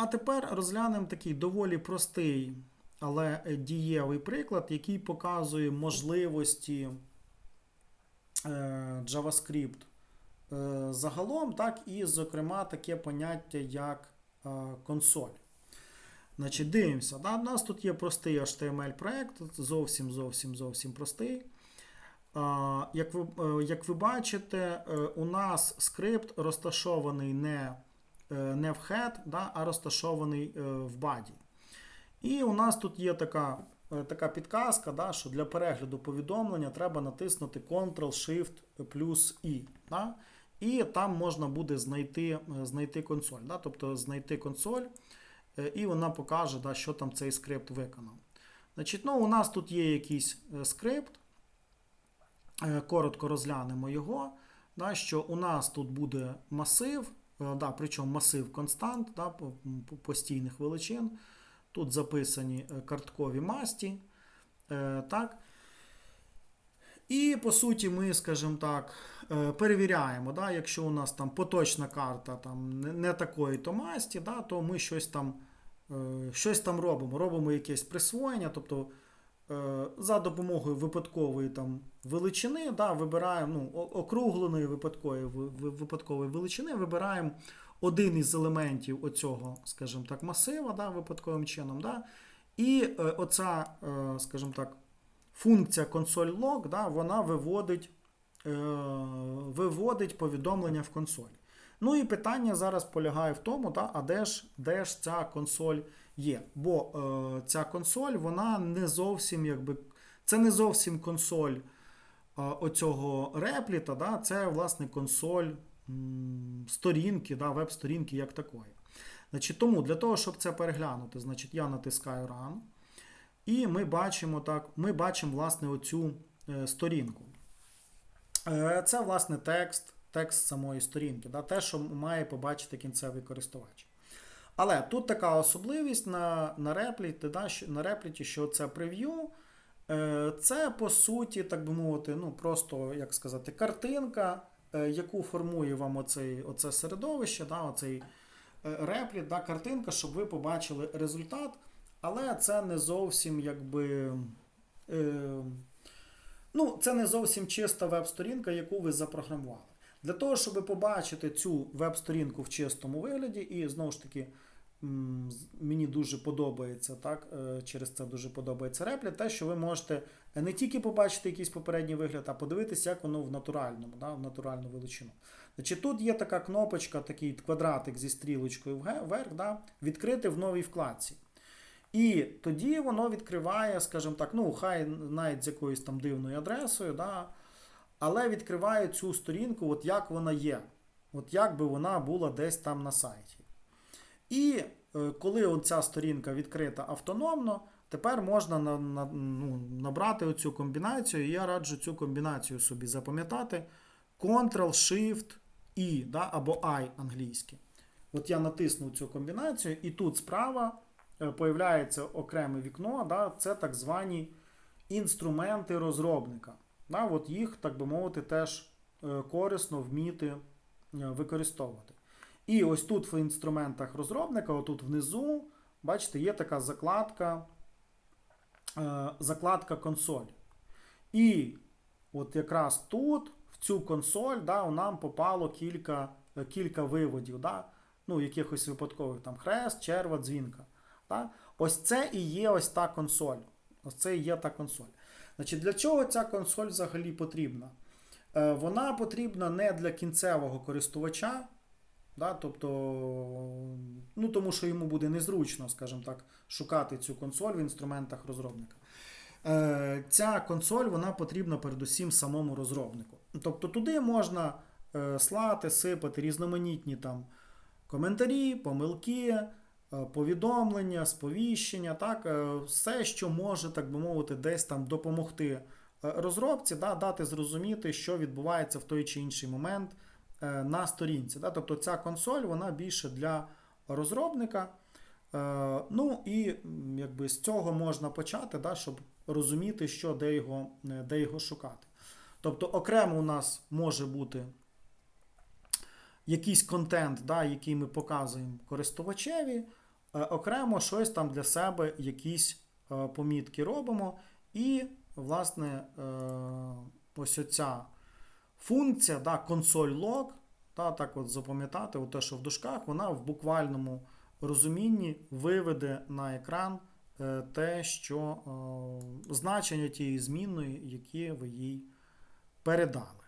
А тепер розглянемо такий доволі простий, але дієвий приклад, який показує можливості е, JavaScript е, загалом, так і, зокрема, таке поняття, як е, консоль. Значить, дивимося. У нас тут є простий HTML-проект, зовсім зовсім зовсім простий. Як ви, як ви бачите, у нас скрипт розташований не, не в head, да, а розташований е, в body. І у нас тут є така, е, така підказка, да, що для перегляду повідомлення треба натиснути Ctrl-Shift плюс I. Да, і там можна буде знайти, е, знайти консоль. Да, тобто знайти консоль, е, і вона покаже, да, що там цей скрипт виконав. Значить, ну, У нас тут є якийсь е, скрипт. Е, Коротко розглянемо його. Да, що у нас тут буде масив, е, да, причому масив констант да, по- по- постійних величин. Тут записані е, карткові масті. Е, так. І по суті, ми, скажімо так, е, перевіряємо, да, якщо у нас там поточна карта там, не, такої то масті, да, то ми щось там, е, щось там робимо. Робимо якесь присвоєння, тобто е, за допомогою випадкової там, величини, да, вибираємо ну, округленої випадкової, ви- ви- випадкової величини, вибираємо один із елементів оцього, скажімо так, масива да, випадковим чином. Да, і е, оця, е, скажімо так, функція консоль log, да, вона виводить, е, виводить повідомлення в консоль. Ну і питання зараз полягає в тому, да, а де ж, де ж ця консоль є. Бо е, ця консоль, вона не зовсім якби. Це не зовсім консоль е, оцього репліта, да, це власне консоль сторінки, да, веб-сторінки як такої. Значить, тому для того, щоб це переглянути, значить, я натискаю Run. І ми бачимо так, ми бачимо власне оцю е, сторінку. Е, Це, власне, текст, текст самої сторінки, да, те, що має побачити кінцевий користувач. Але тут така особливість на, на, репліті, да, на репліті, що це прев'ю. Е, Це, по суті, так би мовити, ну, просто, як сказати, картинка, е, яку формує вам оцей, оце середовище, да, оцей е, репліт, да, картинка, щоб ви побачили результат. Але це не зовсім якби. Е, ну, це не зовсім чиста веб-сторінка, яку ви запрограмували. Для того, щоб побачити цю веб-сторінку в чистому вигляді, і знову ж таки, мені дуже подобається, так, е, через це дуже подобається репліт, те, що ви можете не тільки побачити якийсь попередній вигляд, а подивитися, як воно в натуральному, да, в натуральну величину. Значить, тут є така кнопочка, такий квадратик зі стрілочкою вверх, да, відкрити в новій вкладці. І тоді воно відкриває, скажімо так, ну, хай навіть з якоюсь там дивною адресою, да, але відкриває цю сторінку, от як вона є. От як би вона була десь там на сайті. І е, коли оця сторінка відкрита автономно, тепер можна на, на, ну, набрати оцю комбінацію. І я раджу цю комбінацію собі запам'ятати. Ctrl-Shift-I, да, або I англійське. От я натиснув цю комбінацію, і тут справа е, появляється окреме вікно, да, це так звані інструменти розробника. Да, от їх, так би мовити, теж е, корисно вміти е, використовувати. І ось тут в інструментах розробника, отут внизу, бачите, є така закладка, е, закладка консоль. І от якраз тут, в цю консоль, да, нам попало кілька, кілька виводів, да, ну, якихось випадкових там хрест, черва, дзвінка. Да. Ось це і є ось та консоль. Ось це і є та консоль. Значить, для чого ця консоль взагалі потрібна? Е, Вона потрібна не для кінцевого користувача, да, тобто, ну, тому що йому буде незручно, скажімо так, шукати цю консоль в інструментах розробника. Е, Ця консоль вона потрібна передусім самому розробнику. Тобто туди можна е, слати, сипати різноманітні там коментарі, помилки, повідомлення, сповіщення, так, е, все, що може, так би мовити, десь там допомогти е, розробці, да, дати зрозуміти, що відбувається в той чи інший момент е, на сторінці. Да. Тобто ця консоль вона більше для розробника. Е, Ну і якби з цього можна почати, да, щоб розуміти, що де його, е, де його шукати. Тобто, окремо у нас може бути якийсь контент, да, який ми показуємо користувачеві. Е, окремо щось там для себе, якісь е, помітки робимо. І, власне, е, ось оця функція, да, консоль лог, та, так от запам'ятати, от те, що в дужках, вона в буквальному розумінні виведе на екран те, що значення тієї змінної, які ви їй передали.